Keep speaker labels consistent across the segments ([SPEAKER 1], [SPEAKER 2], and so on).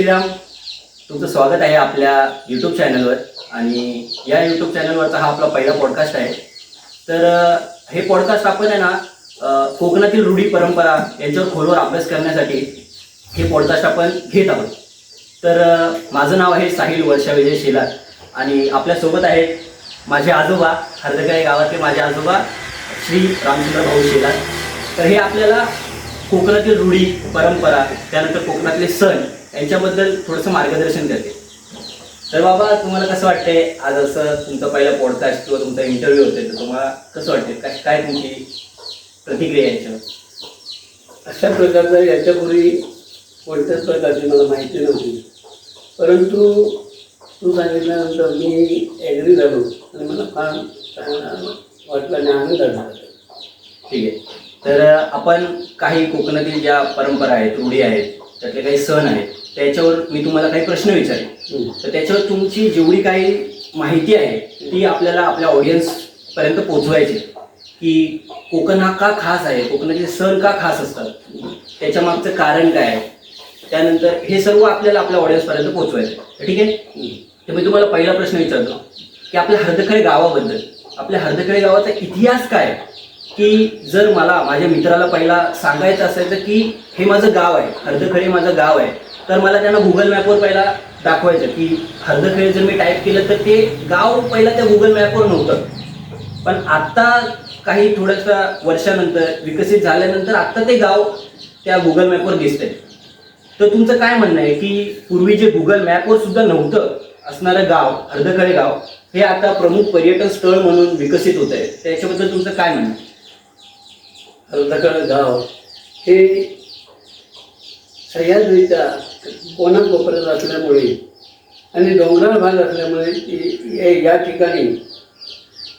[SPEAKER 1] श्रीराम तुमचं स्वागत आहे आपल्या यूट्यूब चॅनलवर आणि या यूट्यूब चॅनलवरचा हा आपला पहिला पॉडकास्ट आहे. तर हे पॉडकास्ट आपण आहे ना कोकणातील रूढी परंपरा यांच्यावर खोलवर अभ्यास करण्यासाठी हे पॉडकास्ट आपण घेत आहोत. तर माझं नाव आहे साहिल वर्षा विजय शेलार. आणि आपल्यासोबत आहेत माझे आजोबा हरदगाई गावातले माझे आजोबा श्री रामचंद्र भाऊ शेलार. तर हे आपल्याला कोकणातील रूढी परंपरा त्यानंतर कोकणातले सण यांच्याबद्दल थोडंसं मार्गदर्शन करते. तर बाबा तुम्हाला कसं वाटतंय? आज असं तुमचा पहिला पॉडकास्ट किंवा तुमचा इंटरव्ह्यू होते तर तुम्हाला कसं वाटते काय काय तुमची प्रतिक्रिया याच्यावर?
[SPEAKER 2] अशा प्रकारचा याच्यापूर्वी कोणत्याच प्रकारची मला माहिती नव्हती. परंतु तू सांगितल्यानंतर मी ॲग्री झालो. आणि मला फार चांगला वाटलं आणि आनंद झाला.
[SPEAKER 1] ठीक आहे. तर आपण काही कोकणातील ज्या परंपरा आहेत रूढी आहेत त्यातले काही सण आहेत त्याच्यावर मी तुम्हाला काही प्रश्न विचारेन. तर त्याच्यावर तुमची जेवढी काही माहिती आहे ती आपल्याला आपल्या ऑडियन्स पर्यंत पोहोचवायची आहे. की कोकण हा का खास आहे कोकणाचे सण का खास असतात त्याच्या मागचं कारण काय आहे त्यानंतर हे सर्व आपल्याला आपल्या ऑडियन्स पर्यंत पोहोचवायचं ठीक आहे. तर मी तुम्हाला पहिला प्रश्न विचारतो की आपल्या हर्दखळे गावाबद्दल आपल्या हर्दखळे गावाचा इतिहास काय आहे? की जर मला माझ्या मित्राला पहिला सांगायचं असायचं की हे माझं गाव आहे हर्दखळे माझं गाव आहे तर मला त्यांना गुगल मॅपवर पहिला दाखवायचं की हर्दखळे जर मी टाईप केलं तर ते गाव पहिला त्या गुगल मॅपवर नव्हतं. पण आत्ता काही थोड्याशा वर्षानंतर विकसित झाल्यानंतर आत्ता ते गाव त्या गुगल मॅपवर दिसतंय. तर तुमचं काय म्हणणं आहे की पूर्वी जे गुगल मॅपवर सुद्धा नव्हतं असणारं गाव हर्दखळे गाव हे आता प्रमुख पर्यटन स्थळ म्हणून विकसित होत आहे त्याच्याबद्दल तुमचं काय म्हणणं आहे?
[SPEAKER 2] गाव हे सह्याद्रीच्या कोणाकोपऱ्यात असल्यामुळे आणि डोंगराळ भाग असल्यामुळे या- ठिकाणी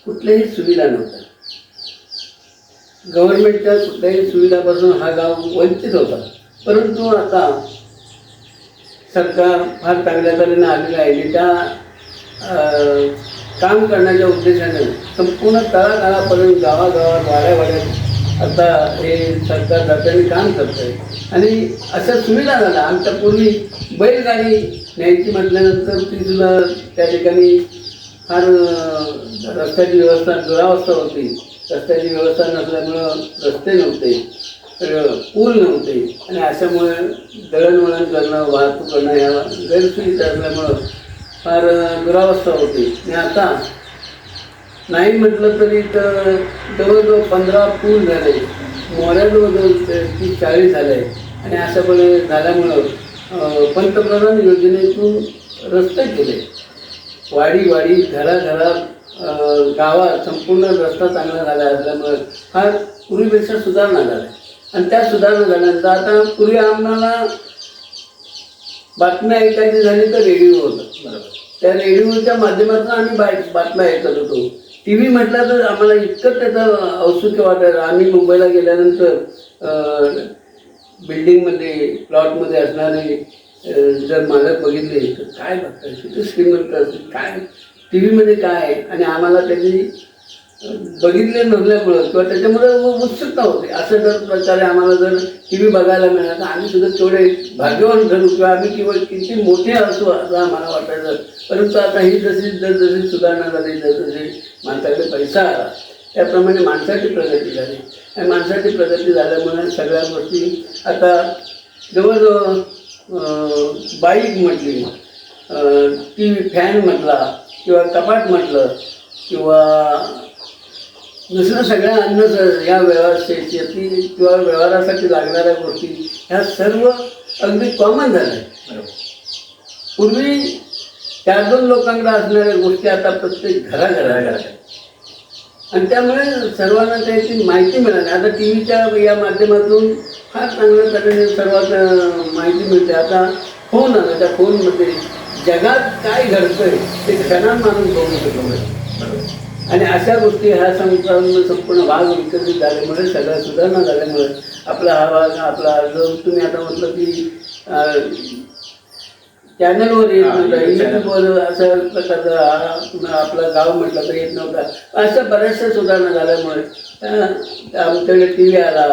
[SPEAKER 2] कुठल्याही सुविधा नव्हत्या गव्हर्नमेंटच्या कुठल्याही सुविधापासून हा गाव वंचित होता परंतु आता सरकार फार चांगल्या तऱ्हेने आलेलं आहे आणि त्या काम करण्याच्या उद्देशाने संपूर्ण तळागाळापर्यंत गावागावात वाड्यावाड्यात आता हे सरकार जात्याने काम करतं आहे आणि अशा सुविधा झाल्या आमच्या पूर्वी बैलगाडी न्यायची म्हटल्यानंतर ती सुद्धा त्या ठिकाणी फार रस्त्याची व्यवस्था दुरावस्था होती. रस्त्याची व्यवस्था नसल्यामुळं रस्ते नव्हते. तर पूल नव्हते. आणि अशामुळे दळणवळण करणं वाहतूक करणं ह्या गैरसुविधा असल्यामुळं फार दुरावस्था होती. आणि आता नाही म्हटलं तरी तर जवळजवळ पंधरा पूल झाले. मोऱ्या जवळजवळ ते तीस चाळीस झाले. आणि अशापणे झाल्यामुळं अं, पंतप्रधान योजनेतून रस्ते केले. वाडी वाडी घराघरात अं, गावात संपूर्ण रस्ता चांगला झाला असल्यामुळे फार पूर्वीपेक्षा सुधारणा झाल्या. आणि त्या सुधारणा झाल्यानंतर आता पूर्वी आम्हाला बातम्या ऐकायची झाली तर रेडिओ होतं.
[SPEAKER 1] बरोबर.
[SPEAKER 2] त्या रेडिओच्या माध्यमातून आम्ही बाय बातम्या ऐकत होतो. टी व्ही म्हटला तर आम्हाला इतकं त्याचं औत्सुक्य वाटायचं. आम्ही मुंबईला गेल्यानंतर बिल्डिंगमध्ये प्लॉटमध्ये असणारे जर मालक बघितले तर काय बघतात किती श्रीमंत असतील? काय? टी व्हीमध्ये काय? आहे आणि आम्हाला त्याची बघितले नसल्यामुळं किंवा त्याच्यामुळे उत्सुकता होते. असं जर प्रकारे आम्हाला जर टी व्ही बघायला मिळाला तर आम्ही सुद्धा थोडे भाग्यवान ठरू. किंवा आम्ही किंवा किती मोठे असू असं आम्हाला वाटायचं. परंतु आता ही जशी जर जशी सुधारणा झाली जसजशी माणसाकडे पैसा आला. त्याप्रमाणे माणसाची प्रगती झाली. आणि माणसाची प्रगती झाल्यामुळे सगळ्या गोष्टी आता जवळजवळ बाईक म्हटली. टी व्ही फॅन म्हटला किंवा कपाट म्हटलं किंवा दुसरं सगळ्या अन्न या शेती किंवा व्यवहारासाठी लागणाऱ्या गोष्टी ह्या सर्व अगदी कॉमन झाल्या. पूर्वी त्या दोन लोकांकडे असणाऱ्या गोष्टी आता प्रत्येक घराघरात आहेत. आणि त्यामुळे सर्वांना त्याची माहिती मिळाली. आता टी व्हीच्या या माध्यमातून फार चांगल्या तऱ्हेने सर्वात माहिती मिळते. आता फोन आला. त्या फोनमध्ये जगात काय घडतंय ते क्षणात माणूस बघू शकतो. आणि अशा गोष्टी ह्या संपूर्ण संपूर्ण भाग विकसित झाल्यामुळे सगळ्या सुधारणा झाल्यामुळे आपला हा भाग आपला जो तुम्ही आता म्हटलं की चॅनलवर येत नव्हता. युट्यूबवर अशा प्रकारचा आपला गाव म्हटलं तर येत नव्हता. अशा बऱ्याचशा सुधारणा झाल्यामुळे आमच्याकडे टी व्ही आला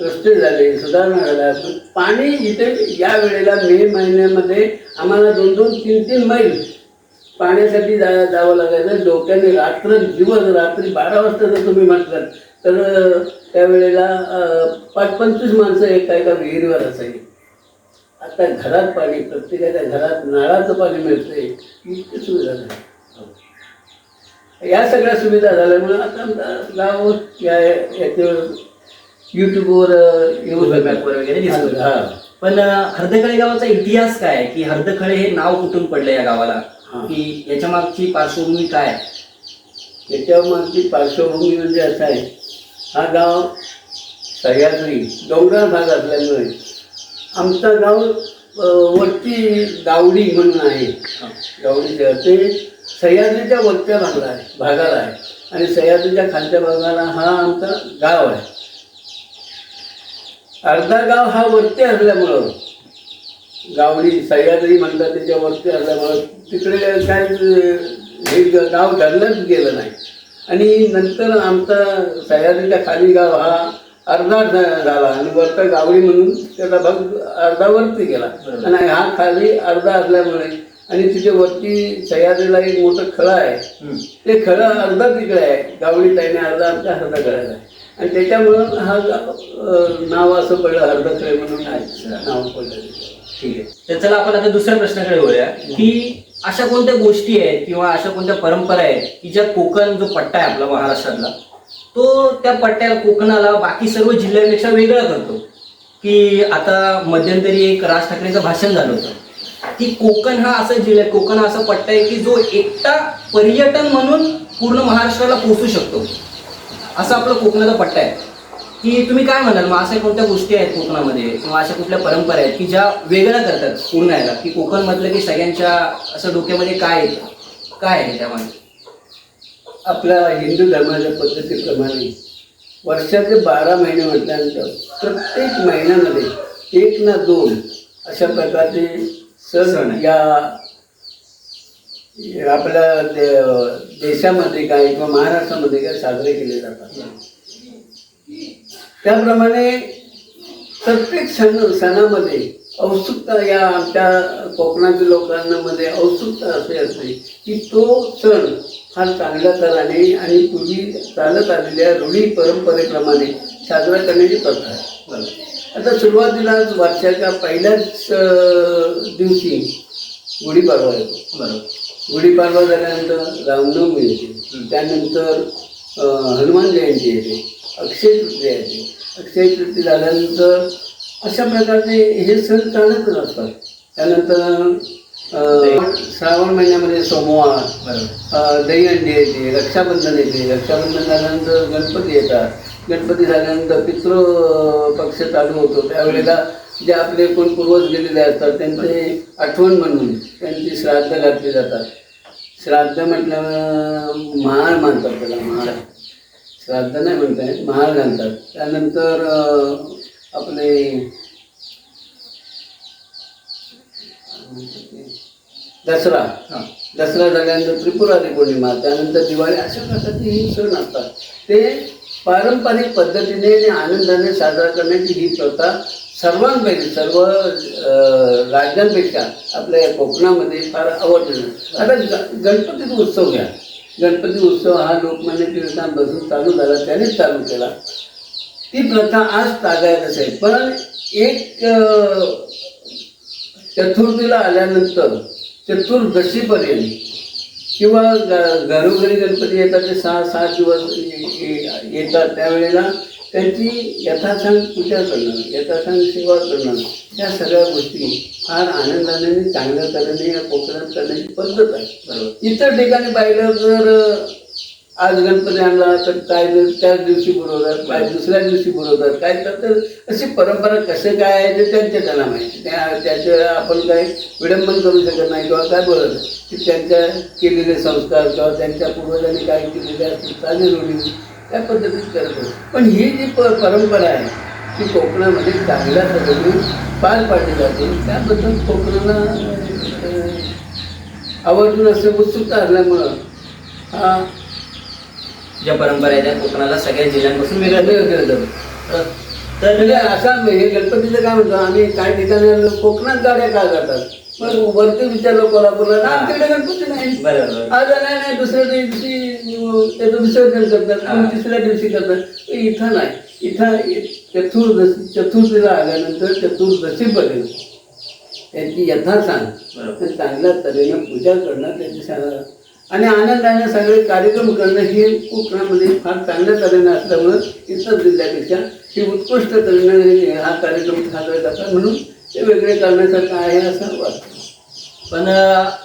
[SPEAKER 2] रस्ते झाले सुधारणा झाल्या. पण इथे या वेळेला मे महिन्यामध्ये आम्हाला दोन दोन तीन तीन मैल पाण्यासाठी जा जावं लागायचं. डोक्याने रात्र दिवस रात्री बारा वाजता जर तुम्ही म्हटलं तर त्यावेळेला पाच पंचवीस माणसं एका एका विहिरीवर असायची. आता घरात पाणी प्रत्येकाच्या घरात नळाचं पाणी मिळतंय इतकी सुविधा झाली या सगळ्या सुविधा झाल्यामुळे आता गाव या याच्यावर युट्यूबवर येऊ
[SPEAKER 1] वगैरे दिसतं.
[SPEAKER 2] हा
[SPEAKER 1] पण हर्दखळे गावाचा इतिहास काय? की हर्दखळे हे नाव कुठून पडलं या गावाला. की याच्या मागची पार्श्वभूमी काय आहे?
[SPEAKER 2] याच्यामागची पार्श्वभूमी म्हणजे असं आहे हा गाव सह्याद्री डोंगराळ भाग असल्यामुळे आमचं गाव वरती गावडी म्हणून आहे. शहर. ते सह्याद्रीच्या वरच्या भागाला आहे भागाला आहे. आणि सह्याद्रीच्या खालच्या भागाला हा आमचा गाव आहे. अर्धा गाव हा वरती असल्यामुळं गावडी सह्याद्री म्हणतात त्याच्या वरती असल्यामुळं तिकडे काय हे गाव धरलंच गेलं नाही. आणि नंतर आमचा सह्याद्रीच्या खाली गाव हा अर्धा झाला आणि वरचा गावडी म्हणून त्याचा भाग अर्धा वरती गेला. आणि हा खाली अर्धा असल्यामुळे आणि तिथे वरती सह्याद्रीला एक मोठं खळं आहे. ते खरं अर्धा तिकडे आहे गावडी ताईने अर्धा आमच्या अर्धा गळायला आहे आणि त्याच्यामुळं हा नाव असं पडलं हरदखळे म्हणून आहे. नाव पडलं.
[SPEAKER 1] ठीक आहे तर चला आपण आता दुसऱ्या प्रश्नाकडे वळूया की अशा कोणत्या गोष्टी आहेत किंवा अशा कोणत्या परंपरा आहेत की ज्या कोकण जो पट्टा आहे आपला महाराष्ट्रातला तो त्या पट्ट्या कोकणाला बाकी सर्व जिल्ह्यांपेक्षा वेगळा करतो. की आता मध्यंतरी एक राज ठाकरेंचं भाषण झालं होतं. की कोकण हा असा जिल्हा आहे कोकण हा असा पट्टा आहे की जो एकटा पर्यटन म्हणून पूर्ण महाराष्ट्राला पोचू शकतो. असा आपला कोकणाचा पट्टा आहे. की तुम्ही काय म्हणाल? मग अशा कोणत्या गोष्टी आहेत कोकणामध्ये? किंवा अशा कुठल्या परंपरा आहेत की ज्या वेगळ्या करतात पूर्ण याला? की कोकण म्हटलं की सगळ्यांच्या असं डोक्यामध्ये काय येतं काय आहे त्यामध्ये
[SPEAKER 2] आपल्या हिंदू धर्माच्या पद्धतीप्रमाणे वर्षाचे बारा महिने म्हटल्यानंतर प्रत्येक महिन्यामध्ये एक ना दोन अशा प्रकारचे
[SPEAKER 1] सण.
[SPEAKER 2] या आपल्या दे- देशामध्ये काय किंवा महाराष्ट्रामध्ये काय साजरे केले जातात त्याप्रमाणे प्रत्येक सण सणामध्ये औत्सुकता या आमच्या कोकणातील लोकांना मध्ये औत्सुकता असे असते की तो सण फार चांगल्या तऱ्हेने आणि पूर्वी चालत आलेल्या रूढी परंपरेप्रमाणे साजरा करण्याची प्रथा आहे.
[SPEAKER 1] बरोबर.
[SPEAKER 2] आता सुरुवातीला वर्षाच्या पहिल्याच दिवशी गुढीपाडवा येतो.
[SPEAKER 1] बरोबर.
[SPEAKER 2] गुढीपाडवा झाल्यानंतर रामनवमी येते.
[SPEAKER 1] हं.
[SPEAKER 2] त्यानंतर हनुमान जयंती येते. अक्षय तृतीया येते. अक्षय तृतीया झाल्यानंतर अशा प्रकारचे हे सण चालतच असतात. त्यानंतर श्रावण महिन्यामध्ये सोमवार दहीहंडी येते रक्षाबंधन येते. रक्षाबंधन झाल्यानंतर गणपती येतात. गणपती झाल्यानंतर पितृ पक्ष चालू होतो. त्यावेळेला जे आपले कोण पूर्वज गेलेले असतात त्यांचे आठवण म्हणून त्यांची श्राद्ध घातली जातात. श्राद्ध म्हटलं महाळ मानतात त्याला महाळ श्राद्ध नाही म्हणताय महाळ घालतात. त्यानंतर आपले दसरा दसरा झाल्यानंतर त्रिपुरारी पौर्णिमा त्यानंतर दिवाळी अशा प्रकारचे हे सण असतात. ते पारंपरिक पद्धतीने आणि आनंदाने साजरा करण्याची ही प्रथा सर्वांपैकी सर्व राज्यांपेक्षा आपल्या या कोकणामध्ये फार आवडलेलं आता ग- गणपती उत्सव घ्या. गणपती उत्सव हा लोकमान्य टिळकांपासून चालू झाला त्यानेच चालू केला. ती प्रथा आज तागायत असेल पण एक चतुर्थीला आल्यानंतर चतुर्दशीपर्यंत किंवा ग- घरोघरी गणपती येतात ते सहा सात दिवस येतात त्यावेळेला त्यांची यथासांग पूजा करणं यथासांग सेवा करणं या सगळ्या गोष्टी फार आनंदाने चांगल्या तऱ्हेने या कोकणात करण्याची पद्धत आहे
[SPEAKER 1] बरोबर.
[SPEAKER 2] इतर ठिकाणी पाहिलं तर आज गणपती आणला तर काय त्याच दिवशी बुरवतात काय दुसऱ्या दिवशी बुरवतात काय तर अशी परंपरा कसं काय आहे ते त्यांच्या त्यांना माहिती. त्या त्याचं आपण काय विडंबन करू शकत नाही किंवा काय बोलत. की त्यांच्या केलेले संस्कार किंवा त्यांच्या पूर्वजांनी काय केलेले असतील चालेल रूढी त्या पद्धतीत करतो पण ही जी प परंपरा आहे ती कोकणामध्ये चांगल्या पद्धतीने पार पाडली जाते. त्याबद्दल कोकणाला आवर्जून असं उत्सुकता असल्यामुळं हा
[SPEAKER 1] ज्या परंपरा आहेत त्या कोकणाला सगळ्या जिल्ह्यांपासून वेगळ्या
[SPEAKER 2] वेगळं केलं जातं.
[SPEAKER 1] तर
[SPEAKER 2] म्हणजे असा हे गणपतीचं काय म्हणतो आम्ही काही ठिकाणी कोकणात गाड्या का जातात? पण वरती विचारलं कोल्हापूरला आमच्याकडे गणपती नाही.
[SPEAKER 1] बरोबर.
[SPEAKER 2] आज नाही नाही दुसऱ्या दिवशी त्याचं विसर्जन करतात
[SPEAKER 1] हा.
[SPEAKER 2] मग तिसऱ्या दिवशी करतात. इथं नाही. इथं चतुर्दशी चतुर्थीला आल्यानंतर चतुर्दशीपर्यंत त्यांची यथा सांग. चांगल्या तऱ्हेनं पूजा करणं त्यांची आणि आनंदाने सगळे कार्यक्रम करणं हे कोकणामध्ये फार चांगल्या तऱ्हेने असल्यामुळं इतर जिल्ह्यापेक्षा हे उत्कृष्ट तऱ्हेने हे- कार्यक्रम साजरा करतात. म्हणून ते वेगळे करण्यासारखं आहे असं वाटतं.
[SPEAKER 1] पण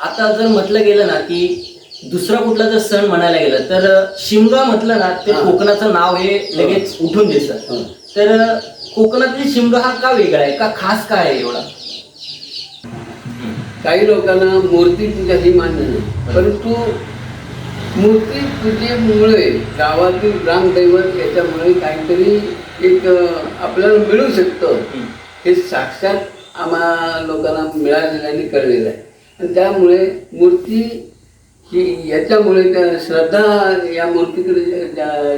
[SPEAKER 1] आता जर म्हटलं गेलं ना की दुसरा कुठला जर सण म्हणायला गेलं तर शिमगा म्हटलं ना ते. कोकणाचं नाव हे लगेच उठून दिसतं. तर कोकणातील शिमगा हा का वेगळा आहे? का खास काय आहे एवढा?
[SPEAKER 2] काही लोकांना मूर्ती पूजा ही मान्य नाही. परंतु मूर्ती पूजेमुळे गावातील ग्रामदैवत याच्यामुळे काहीतरी एक आपल्याला मिळू शकतं.
[SPEAKER 1] हं.
[SPEAKER 2] साक्षात आम्हा लोकांना मिळालेलं आणि कळलेलं आहे. आणि त्यामुळे मूर्ती ही याच्यामुळे त्या श्रद्धा या मूर्तीकडे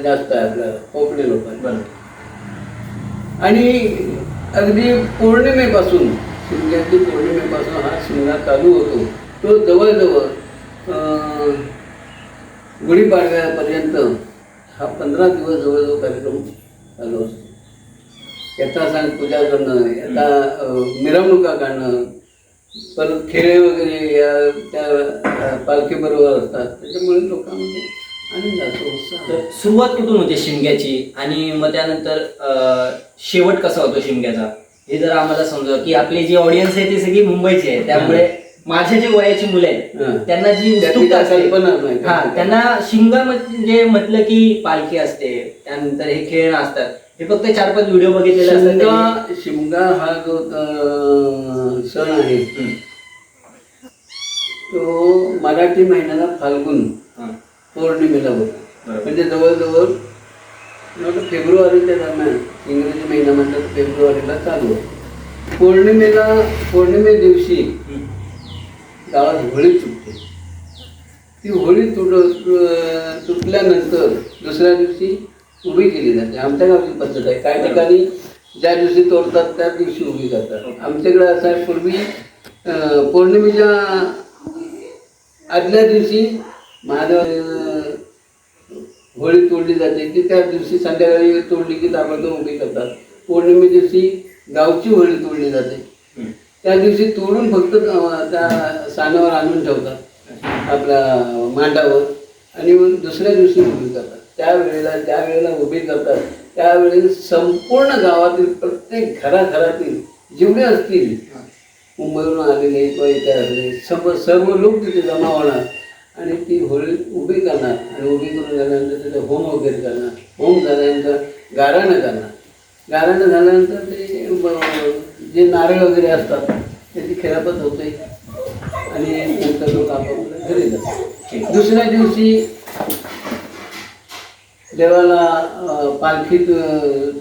[SPEAKER 2] जास्त आहे आपल्या कोकणी लोकांना आणि अगदी पौर्णिमेपासून शिमग्याची पौर्णिमेपासून हा शिमगा चालू होतो. तो जवळजवळ गुढीपाडव्यापर्यंत हा पंधरा दिवस जवळजवळ कार्यक्रम चालू असतो. याचा सांग पूजा करणं याचा मिरवणुका काढणं परत खेळे वगैरे या त्या पालखीबरोबर असतात. त्याच्यामुळे लोकांमध्ये आनंद असतो उत्साह
[SPEAKER 1] सुरुवात कुठून होते शिमग्याची? आणि मग त्यानंतर अं, शेवट कसा होतो शिमग्याचा? हे जर आम्हाला समजा की आपली जी ऑडियन्स आहे ती सगळी मुंबईची आहे त्यामुळे माझ्या जे वयाची मुलं. आहेत त्यांना जी उत्सुकता असते. हा त्यांना शिमगा म्हणजे म्हटलं की पालखी असते त्यानंतर हे खेळणं असतात हे फक्त चार पाच व्हिडिओ बघितलेले असतात.
[SPEAKER 2] शिमगा हा जो सण आहे. तो मराठी महिन्याला फाल्गुन. पौर्णिमेला होतो. म्हणजे जवळजवळ फेब्रुवारीच्या दरम्यान इंग्रजी महिना म्हणतात फेब्रुवारीला चालू आहे पौर्णिमेला पौर्णिमे दिवशी गावात होळी सुटते ती होळी तुट तुटल्यानंतर दुसऱ्या दिवशी उभी केली जाते. आमच्या गावची पद्धत आहे. काही ठिकाणी ज्या दिवशी तोडतात त्या दिवशी उभी करतात. आमच्याकडे असं आहे पूर्वी पौर्णिमेच्या आदल्या दिवशी महादेव होळी तोडली जाते. ती त्या दिवशी संध्याकाळी तोडली की ताबडतोब उभी करतात. पौर्णिमे दिवशी गावची होळी तोडली जाते. त्या दिवशी तोडून फक्त त्या सानावर आणून ठेवतात. आपल्या मांडावर. आणि मग दुसऱ्या दिवशी उभी करतात. त्यावेळेला ज्या वेळेला उभी करतात त्यावेळी संपूर्ण गावातील प्रत्येक घराघरातील जेवढे असतील मुंबईवरून आलेले किंवा इथे आलेले सर्व सर्व लोक तिथे जमा होणार. आणि ती होळी उभी करणार आणि उभी करून झाल्यानंतर त्याचं होम वगैरे करणार. होम झाल्यानंतर गाराणं करणार. गाराणं झाल्यानंतर ते जे नारळ वगैरे असतात त्याची खेळापत होते. आणि नंतर लोक आपापल्या घरी जातात. दुसऱ्या दिवशी देवाला पालखीत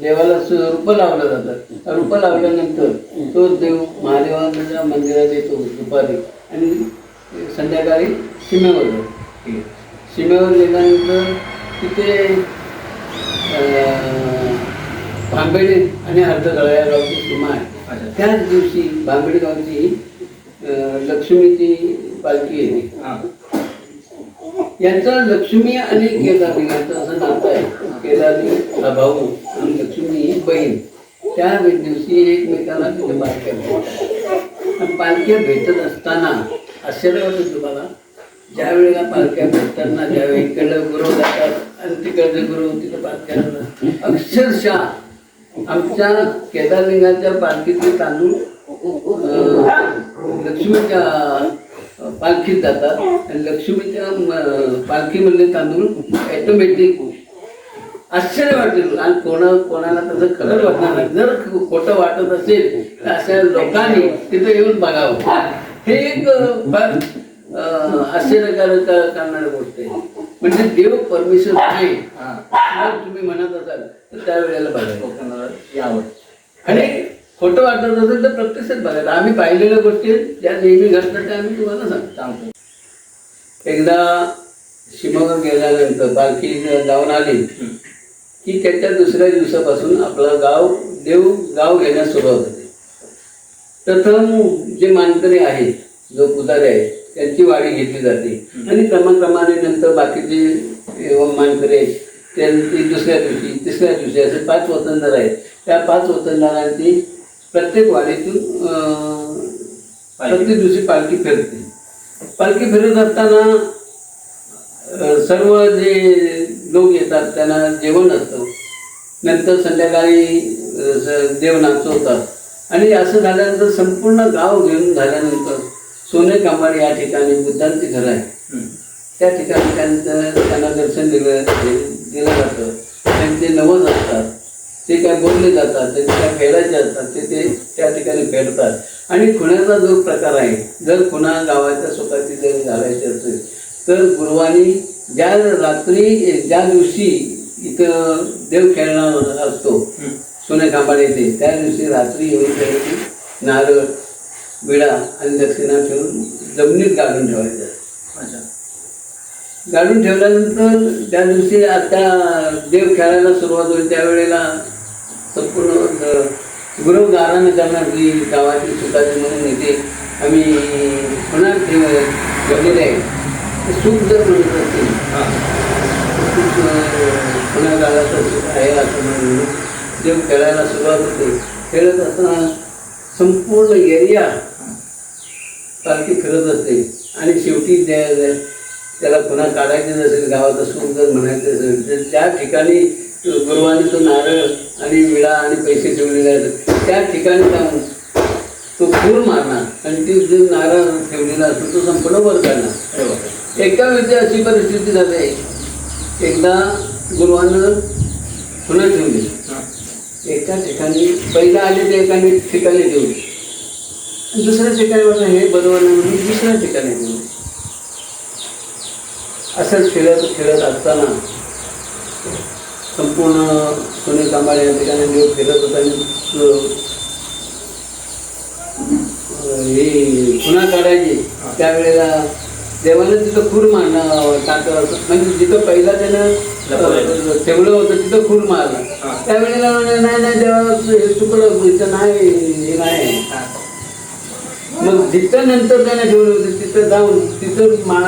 [SPEAKER 2] देवाला रूप लावलं जातं. रूपं लावल्यानंतर तो देव महादेवाच्या मंदिरात येतो दुपारी आणि संध्याकाळी सीमेवर सीमेवर गेल्यानंतर तिथे भांबेडी आणि हरदगळा या गावची सीमा आहे. त्याच दिवशी भांबेडी गावची लक्ष्मीची पालखी येते. यांचं लक्ष्मी आणि केदारी यांचं असं नातं आहे. केदारी हा भाऊ आणि लक्ष्मी ही बहीण. त्या दिवशी एकमेकाला तिथे पालख्या भेटतात आणि पालख्या भेटत असताना आश्चर्य वाटतं तुम्हाला. ज्या वेळेला पालख्या भेटताना ज्यावेळी इकडलं गुरु जातात आणि तिकडचे गुरु तिकडे पालख्या अक्षरशः आमच्या केदारलिंगाच्या पालखीतले तांदूळ लक्ष्मीच्या पालखीत जातात. आणि लक्ष्मीच्या अं, पालखीमधले तांदूळ ॲटोमॅटिक आश्चर्य वाटेल. आणि कोणा कोणाला त्याचं खरंच वाटणार नाही. जर खोटं वाटत असेल तर अशा लोकांनी तिथं येऊन बघावं. हे एक फार आश्चर्यकारक करणारी गोष्ट आहे. म्हणजे देव परमिशन आहे
[SPEAKER 1] हां.
[SPEAKER 2] तुम्ही म्हणत असाल तर त्यावेळेला बघायचं.
[SPEAKER 1] यावं
[SPEAKER 2] आणि खोटं वाटत असेल तर प्रत्यक्षात बघायला आम्ही पाहिलेल्या गोष्टी ज्या नेहमी घडतात त्या आम्ही तुम्हाला सांगतो. एकदा शिमोगा गेल्यानंतर पालखी जाऊन आली की त्याच्या दुसऱ्या दिवसापासून आपला गाव देव गाव घेण्यास सुरुवात होते. प्रथम जे मानकरी आहेत जो पुजारी आहे त्यांची वाडी घेतली जाते. आणि क्रमाक्रमाने नंतर बाकीचे मानकरी आहेत त्यांची दुसऱ्या दिवशी तिसऱ्या दिवशी असे पाच वतनदार आहेत. त्या पाच वतनदारांची प्रत्येक वाडीतून प्रत्येक दिवशी पालखी फिरते. पालखी फिरत असताना सर्व जे लोक येतात त्यांना जेवण असतं. नंतर संध्याकाळी देव नाचवतात आणि असं झाल्यानंतर संपूर्ण गाव घेऊन झाल्यानंतर सोने कांबाड या ठिकाणी बुद्धांचे घर आहे. त्या ठिकाणी त्यांचं त्यांना दर्शन दिलं दिलं जातं. त्यांचे नवस असतात ते काय बोलले जातात ते काय फेडायचे असतात ते ते त्या ठिकाणी फेडतात आणि खुण्याचा जो प्रकार आहे जर खुणा गावाच्या स्वतःची जर घालायची असेल तर गुरुवानी ज्या रात्री ज्या दिवशी इथं देव खेळणार असतो सोने खांबाड येते. त्या दिवशी रात्री येऊन त्याची नारळ विडा आणि दक्षिणा ठेवून जमिनीत गाडून ठेवायचं.
[SPEAKER 1] अच्छा.
[SPEAKER 2] गाडून ठेवल्यानंतर त्या दिवशी आता देव खेळायला सुरुवात होईल. त्यावेळेला संपूर्ण गुरव गारानं करणार की गावाची सुखाची म्हणून इथे आम्ही पुन्हा ठेव ठेवलेले आहे. ते सुख जर म्हणत असेल
[SPEAKER 1] हां.
[SPEAKER 2] पुन्हा गावाचं सुख आहे असं म्हणून. देव खेळायला सुरुवात होते. खेळत असताना संपूर्ण एरिया पालखी फिरत असते. आणि शेवटी त्या- त्या- त्याला पुन्हा काढायचं असेल गावाचं सुख जर म्हणायचं असेल तर त्या ठिकाणी गुरुवानी तो नारळ आणि विडा आणि पैसे ठेवलेले आहेत त्या ठिकाणी जाऊन तो फूल मारणार. आणि ती जो नारळ ठेवलेला असतो तो संपूर्ण वर काढणार एका वेळी अशी परिस्थिती झाली. एकदा गुरुवानं पुन्हा ठेवली एका ठिकाणी पहिला आले ते एका ठिकाणी देऊ दुसऱ्या ठिकाणी म्हणलं हे बरोबर नाही म्हणून दुसऱ्या ठिकाणी देऊ असंच खेळत खेळत असताना संपूर्ण सोने कांबाळे या ठिकाणी देव फिरत होता आणि हे पुन्हा काढायची. त्यावेळेला देवानं तिथं खूर मारणं टाकलं म्हणजे जिथं पहिला त्यानं ठेवलं होतं तिथं खूर मारला. त्यावेळेला म्हणे, नाही नाही देवा हे चुकलं इथं नाही हे नाही. मग जिथं नंतर त्याने ठेवलं होतं तिथं जाऊन तिथं मा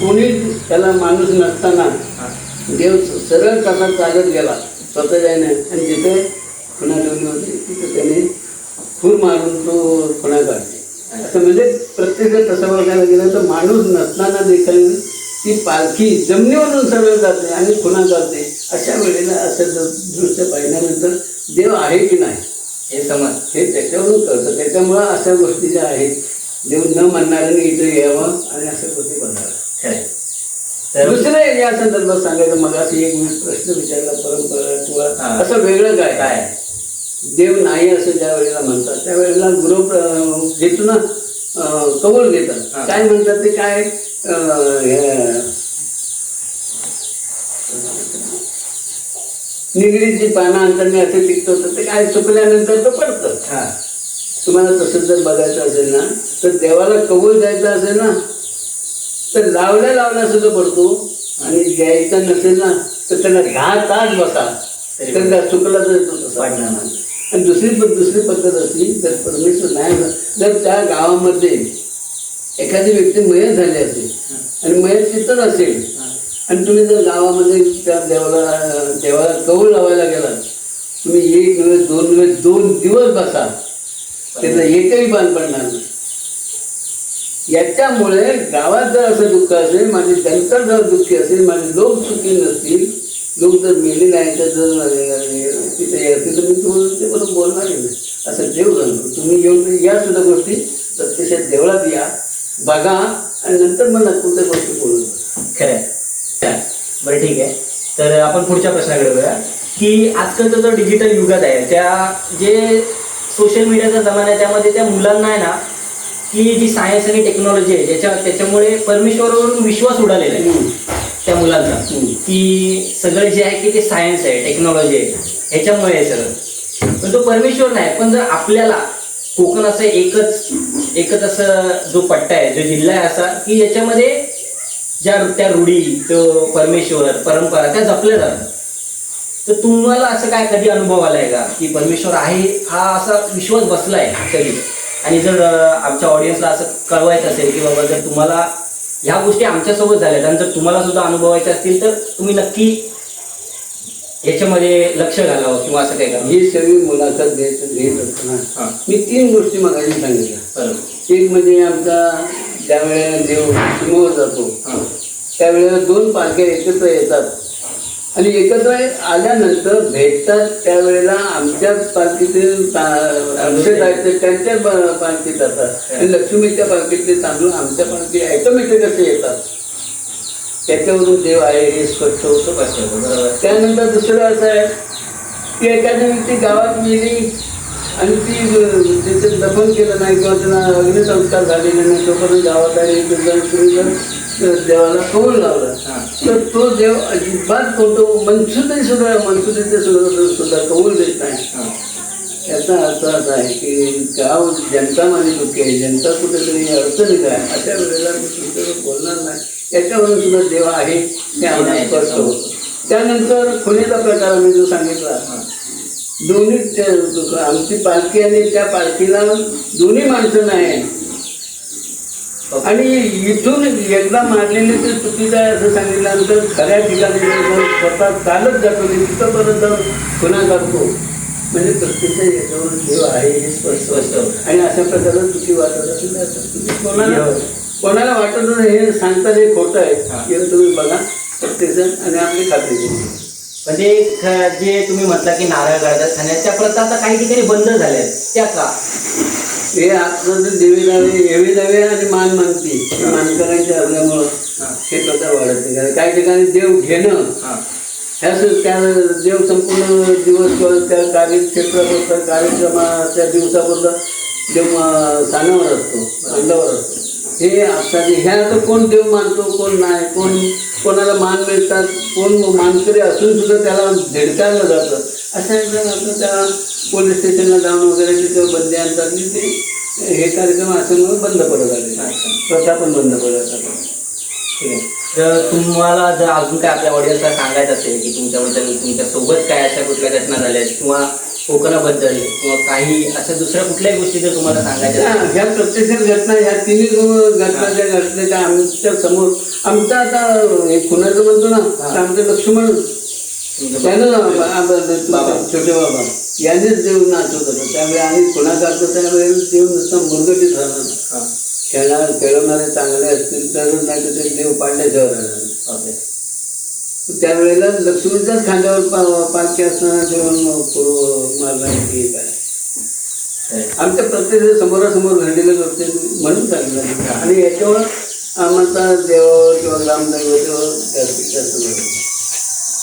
[SPEAKER 2] कोणी त्याला माणूस नसताना देव सरळ कसा चालत गेला स्वतः जायने आणि जिथे खुणा ठेवली होती तिथं त्याने खूर मारून तो खुणा काढते असं म्हणजे प्रत्येक तसं बघायला गेलं तर माणूस नसताना देखील ती पालखी जमिनीवरून सरळ जाते आणि खुणा करते अशा वेळेला असं दृश्य पाहिल्यानंतर देव आहे की नाही?
[SPEAKER 1] हे समज.
[SPEAKER 2] हे त्याच्यावरून कळतं. त्याच्यामुळं अशा गोष्टी ज्या आहेत देव न म्हणणाऱ्याने इथं यावं आणि बघाव्या
[SPEAKER 1] खरं तर
[SPEAKER 2] दुसरं या संदर्भात सांगायचं मग अशी एक मी प्रश्न विचारला परंपरा किंवा. असं वेगळं काय?
[SPEAKER 1] काय?
[SPEAKER 2] देव नाही असं ज्या वेळेला म्हणतात त्यावेळेला गुरु घेतो ना कबूल घेतात. काय म्हणतात ते काय? निगडीची पानं अंतरणे असे टिकत होतं ते काय चुकल्यानंतर तो पडतं.
[SPEAKER 1] हां.
[SPEAKER 2] तुम्हाला तसं जर बघायचं असेल ना तर देवाला कबूल द्यायचं असेल ना तर लावल्या लावल्या सुद्धा पडतो. आणि द्यायचा नसेल ना तर त्याला दहा तास बसा.
[SPEAKER 1] तरी
[SPEAKER 2] तर त्या चुकला तर तो तसा.
[SPEAKER 1] वाढणार नाही.
[SPEAKER 2] आणि दुसरी पद- दुसरी पद्धत असली तर परमेश्वर नाही जर त्या गावामध्ये एखादी व्यक्ती मयत झाली असेल आणि मयत तिथंच असेल आणि तुम्ही जर गावामध्ये त्या देवाला देवाला कौल लावायला गेला तुम्ही एक दिवस दोन दिवस दोन दिवस बसा. त्याचं एकही बांध पडणार नाही. याच्यामुळे गावात जर असं दुःख असेल माझी जनता जर दुःखी असेल माझे लोक सुखी नसतील लोक जर मेलेले आहेत तर जर तिथे येतील तर मी तुम्हाला ते बरोबर बोलणार आहे असं देव जाणतो तुम्ही येऊन या सुद्धा गोष्टी प्रत्यक्षात देवळात या बघा आणि नंतर मला कोणत्या गोष्टी बोलू
[SPEAKER 1] खरं आहे. बरं ठीक आहे. तर आपण पुढच्या प्रश्नाकडे वळूया की आजकालचा जो डिजिटल युगात आहे त्या जे सोशल मीडियाचा जमाना आहे त्यामध्ये त्या मुलांना आहे ना की जी सायन्स आणि टेक्नॉलॉजी आहे ज्याच्या त्याच्यामुळे परमेश्वरावरून विश्वास उडालेला आहे. त्या
[SPEAKER 2] मुलांना.
[SPEAKER 1] की सगळं जे आहे की ते सायन्स आहे टेक्नॉलॉजी आहे. ह्याच्यामुळे आहे सगळं. पण तो परमेश्वर नाही पण जर आपल्याला कोकण असं एकच एकच असं जो पट्टा आहे जो जिल्हा आहे असा की याच्यामध्ये ज्या त्या रूढी तो परमेश्वर परंपरा त्या जपल्या जातात. तर तुम्हाला असं काय कधी अनुभव आलाय का की परमेश्वर आहे हा असा विश्वास बसला आहे कधी? आणि जर आमच्या ऑडियन्सला असं कळवायचं असेल की बाबा जर तुम्हाला ह्या गोष्टी आमच्यासोबत झाल्यात. आणि जर तुम्हाला सुद्धा अनुभवायच्या असतील तर तुम्ही नक्की याच्यामध्ये लक्ष घालावं किंवा असं काय करावं
[SPEAKER 2] ही सगळी मुलाखत घेत घेत असताना मी तीन गोष्टी मगाशी सांगितल्या. एक म्हणजे आमचा ज्यावेळेला देव समोर जातो त्यावेळेला दोन पालख्या एकत्र येतात. आणि एकत्र आल्यानंतर भेटतात त्यावेळेला आमच्या पालखीतील आहेत ते त्यांच्या पालखीत जातात. आणि लक्ष्मीच्या पालखीतले तांदूळ आमच्या पालखी ऐकमेक कसे येतात. त्याच्यावरून देव आहे हे स्पष्ट होतं. त्यानंतर दुसरं असं आहे की एखादी व्यक्ती गावात गेली आणि ती तिथे दफन केलं नाही किंवा त्यांना अग्निसंस्कार झालेले नाही तोपर्यंत गावात आली देवाला कौल लावला. तर तो देव अजिबात कोणतो मनसुदे सुद्धा मनसुदीचे सुद्धा सुद्धा कौल देत नाही. याचा अर्थ असा आहे की गाव जनता माझी दुःखी आहे जनता कुठेतरी अडचणीत आहे. अशा वेळेला मी तुमच्याकडे बोलणार नाही. याच्यावरून सुद्धा देव आहे हे आम्हाला होतं त्यानंतर खुणेचा प्रकार आम्ही जो सांगितला. दोन्ही त्या- आमची पालखी आणि त्या पालखीला दोन्ही माणसं नाही. आणि इथून एकदा मारलेले ते चुकीचं आहे असं सांगितल्यानंतर खऱ्या ठिकाणी स्वतः चालत जातो तिथंपर्यंत जाऊन खुणा करतो. म्हणजे प्रत्यक्ष याच्यावर देव आहे हे स्पष्ट
[SPEAKER 1] होतं.
[SPEAKER 2] आणि अशा प्रकारे चुकी वाटत असेल कोणाला कोणाला वाटत हे सांगतात हे खोटं
[SPEAKER 1] हा.
[SPEAKER 2] आहे येऊन तुम्ही बघा. प्रत्यक्ष आणि आपली खात्री करू
[SPEAKER 1] म्हणजे जे तुम्ही म्हटला की नारळ गळतात खाण्यात त्या प्रथा आता काही ठिकाणी बंद झाल्या त्या का?
[SPEAKER 2] हे आजपर्यंत देवी दावे एवी दावे आणि मान मानती. मानकरांची असल्यामुळं
[SPEAKER 1] हां.
[SPEAKER 2] प्रकार वाढत. नाही काही ठिकाणी देव घेणं
[SPEAKER 1] हां.
[SPEAKER 2] ह्या स- त्या देव संपूर्ण दिवस त्या कार्यक्षेत्रात असतं कार्यक्रमाच्या दिवसाबद्दल देव सानावर असतो अंगावर असतो. हे असतात ह्या तर कोण देव मानतो कोण नाही कोण कोणाला मान मिळतात कोण मानकरी असून सुद्धा त्याला झेडकायला जातं. अशा वेळेला त्या पोलीस स्टेशनला जाऊन वगैरे तिथं बंदी आणतात. म्हणजे ते हे कार्यक्रम असल्यामुळे बंद पडत आले
[SPEAKER 1] अच्छा
[SPEAKER 2] प्रथा पण बंद पडत आल्या
[SPEAKER 1] ठीक आहे. तर तुम्हाला जर अजून काय आपल्या ऑडियन्सला सांगायचं असेल की तुमच्याबद्दल तुमच्यासोबत काय अशा कुठल्या घटना झाल्या आहेत किंवा कोकणाबद्दल किंवा काही अशा दुसऱ्या कुठल्याही गोष्टी जर तुम्हाला सांगायच्या
[SPEAKER 2] ह्या प्रत्यक्ष घटना ह्या तिन्ही घटना ज्या घडल्या त्या आमच्यासमोर आमचा आता हे खुनाचं म्हणतो ना तर आमचं लक्ष्मण त्यानं बाबा. छोटे बाबा. यांनीच देव नाचवत होतं. त्यावेळी आम्ही खुणा काढतो त्यावेळी देव नुसतं मुरगटीत राहणार.
[SPEAKER 1] हां.
[SPEAKER 2] खेळणार खेळवणारे चांगले असतील तरच नाही तर ते देव पाडल्याच्यावर राहणार
[SPEAKER 1] ओके
[SPEAKER 2] त्यावेळेला लक्ष्मीचाच खांद्यावर पा- पालखी असताना जेवण पूर्व मारला की आमच्या प्रत्येक समोरासमोर घडलेलं गोष्टी म्हणून सांगितलं आणि याच्यावर आम्हाला देव किंवा ग्रामदैवत जास्तीत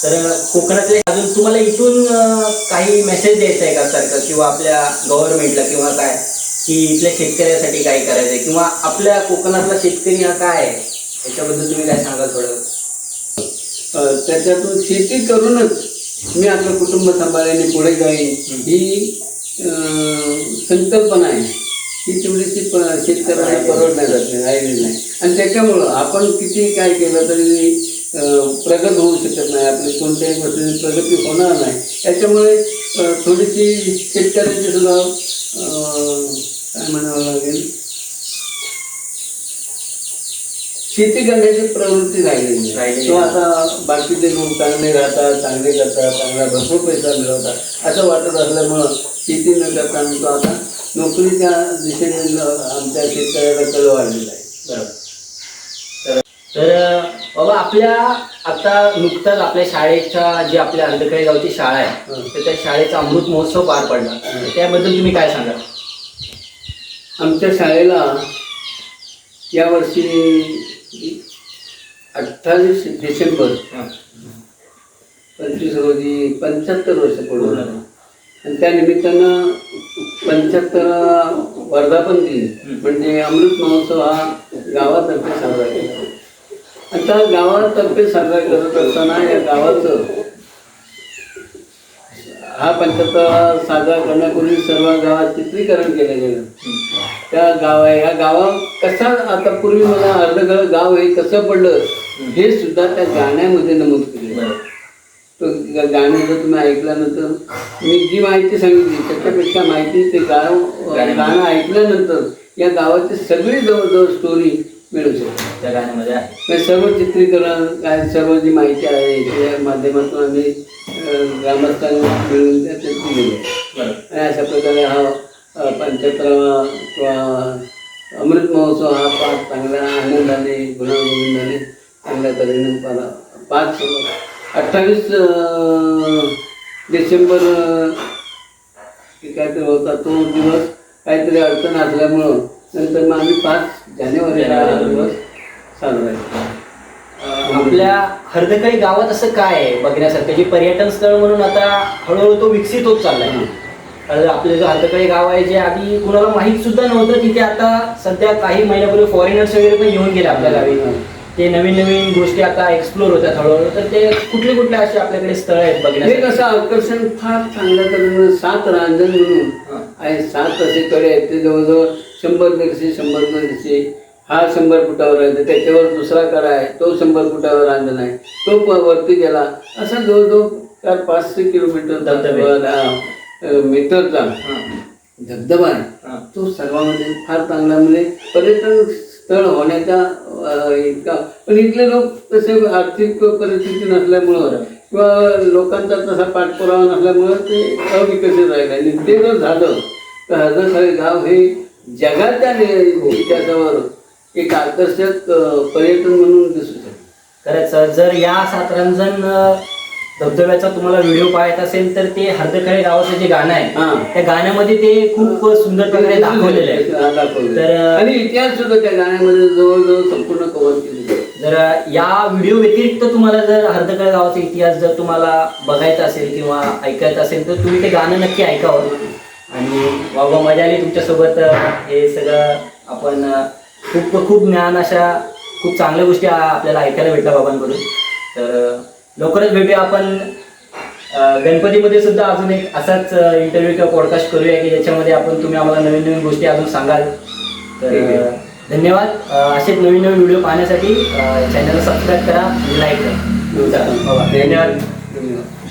[SPEAKER 1] तर कोकणातले अजून तुम्हाला इथून काही मेसेज द्यायचा आहे का सारखं? किंवा आपल्या गव्हर्नमेंटला किंवा काय? की इथल्या शेतकऱ्यासाठी काय करायचंय? किंवा आपल्या कोकणातला शेतकरी हा काय आहे? याच्याबद्दल तुम्ही काय सांगा थोडं?
[SPEAKER 2] त्याच्यातून शेती करूनच मी आपलं कुटुंब सांभाळायला पुढे जाईन ही संकल्पना आहे. ही तेवढीशी प- शेतकऱ्याला परवडण्यात राहिली नाही. आणि त्याच्यामुळं आपण किती काय केलं तरी प्रगत होऊ शकत नाही. आपली कोणत्याही गोष्टीची प्रगती होणार नाही. त्याच्यामुळे थोडीशी शेतकऱ्याची सुद्धा काय म्हणावं लागेल? शेती करण्याची प्रवृत्ती राहिलेली नाही.
[SPEAKER 1] राहिलेली
[SPEAKER 2] तो. आता बाकीचे लोक चांगले राहतात चांगले करतात चांगला भरपूर पैसा मिळवतात असं वाटत असल्यामुळं शेती न करताना तो आता नोकरीच्या दिशेने आमच्या शेतकऱ्याला कल वाढलेला आहे
[SPEAKER 1] बरोबर तर बाबा आपल्या आता नुकताच आपल्या शाळेच्या जे आपल्या अंधकळे गावची शाळा आहे. तर त्या शाळेचा अमृत महोत्सव पार पडला त्याबद्दल तुम्ही काय सांगाल
[SPEAKER 2] आमच्या शाळेला यावर्षी अठ्ठावीस डिसेंबर. पंचवीस रोजी पंच्याहत्तर वर्ष पूर्ण झाली. आणि त्या निमित्तानं पंच्याहत्तर वर्धापन दिन म्हणजे अमृत महोत्सव हा गावातर्फे साजरा केला आता गावातर्फे साजरा करत असताना या गावाचं हा पंच्याहत्तर साजरा करण्यापूर्वी सर्व गावात चित्रीकरण केलं गेलं त्या गावा या गावात कसा आता पूर्वी मला अर्धगळ गाव हे कसं पडलं हे सुद्धा त्या गाण्यामध्ये नमूद केलं तो गाणं जर तुम्ही ऐकल्यानंतर मी जी माहिती सांगितली त्याच्यापेक्षा माहिती ते गाव. गाणं ऐकल्यानंतर या गावाची सगळी जवळजवळ स्टोरी मिळू शकते.
[SPEAKER 1] त्या गाण्यामध्ये आहे.
[SPEAKER 2] हे सर्व चित्रीकरण काय सर्व जी माहिती आहे त्या माध्यमातून आम्ही अं, ग्रामस्थांना मिळून त्यात दिलेली आहे
[SPEAKER 1] बरोबर.
[SPEAKER 2] आणि अशा प्रकारे हा अ, पंच्याहत्तरावा किंवा अमृत महोत्सव हा पाच चांगल्या आनंदाने गुणागोविंदाने चांगल्या तऱ्हेने पाला पाच अठ्ठावीस डिसेंबर अ, की काहीतरी होता तो दिवस काहीतरी अडचण असल्यामुळं नंतर मग आम्ही पाच जानेवारीला हा दिवस साजरा केला
[SPEAKER 1] अं, आपल्या हर्दकळी गावात असं काय आहे? बघण्यासारखं जे पर्यटन स्थळ म्हणून आता हळूहळू तो विकसित होत चाललाय. कारण आपले जो हर्दकळी गाव आहे जे आधी कुणाला माहीत सुद्धा नव्हतं तिथे आता सध्या काही महिन्यापूर्वी फॉरेनर्स वगैरे पण येऊन गेले आपल्या गावी. ते नवीन नवीन गोष्टी आता एक्सप्लोर होतात हळूहळू. तर ते कुठले कुठले असे आपल्याकडे स्थळ आहेत
[SPEAKER 2] हे
[SPEAKER 1] बघण्यासाठी
[SPEAKER 2] कसं आकर्षण फार चांगल्या तऱ्हेनं सात रांजण म्हणून. आहे सात असे कडे आहेत. ते जवळजवळ शंभर दीडशे शंभर दीडशे हा शंभर फुटावर आहे त्याच्यावर दुसरा कडा आहे तो शंभर फुटावर रांजण आहे तो प- वरती गेला. असा जवळजवळ चार पाचशे किलोमीटर मीटरचा. धबधबा. आहे. तो सर्वांमध्ये फार चांगला म्हणजे पर्यटन स्थळ होण्याचा इतका पण इथले लोक तसे आर्थिक परिस्थिती नसल्यामुळं किंवा लोकांचा तसा पाठपुरावा नसल्यामुळं ते अविकसित राहिले आणि ते जर झालं तर हजरखाली गाव हे जगाच्या इतिहासावर एक आकर्षक पर्यटन म्हणून दिसू शकते.
[SPEAKER 1] खरंच जर या सातरांजण अं, धबधब्याचा तुम्हाला व्हिडिओ पाहायचा असेल तर ते हर्दखळे गावाचं जे गाणं आहे
[SPEAKER 2] हा.
[SPEAKER 1] त्या गाण्यामध्ये ते खूप सुंदर प्रकारे दाखवलेलं आहे.
[SPEAKER 2] हा,
[SPEAKER 1] तर.
[SPEAKER 2] आणि इतिहास सुद्धा त्या गाण्यामध्ये जवळजवळ संपूर्ण कव्हर केलेला
[SPEAKER 1] जर या व्हिडिओ व्यतिरिक्त तुम्हाला जर हर्दकळ गावाचा इतिहास जर तुम्हाला बघायचा असेल किंवा ऐकायचा असेल तर तुम्ही ते गाणं नक्की ऐकावं आणि बाबा मजा आली तुमच्यासोबत हे सगळं आपण खूप खूप ज्ञान अशा खूप चांगल्या गोष्टी आपल्याला ऐकायला भेटल्या बाबांकडून. तर लवकरच भेटूया आपण. गणपतीमध्ये सुद्धा अजून एक असाच इंटरव्ह्यू किंवा पॉडकास्ट करूया की ज्याच्यामध्ये आपण तुम्ही आम्हाला नवीन नवीन गोष्टी अजून सांगाल. तर धन्यवाद. असेच नवीन नवीन व्हिडिओ पाहण्यासाठी चॅनलला सबस्क्राईब करा लाईक करा.
[SPEAKER 2] धन्यवाद
[SPEAKER 1] धन्यवाद.
[SPEAKER 2] धन्यवाद.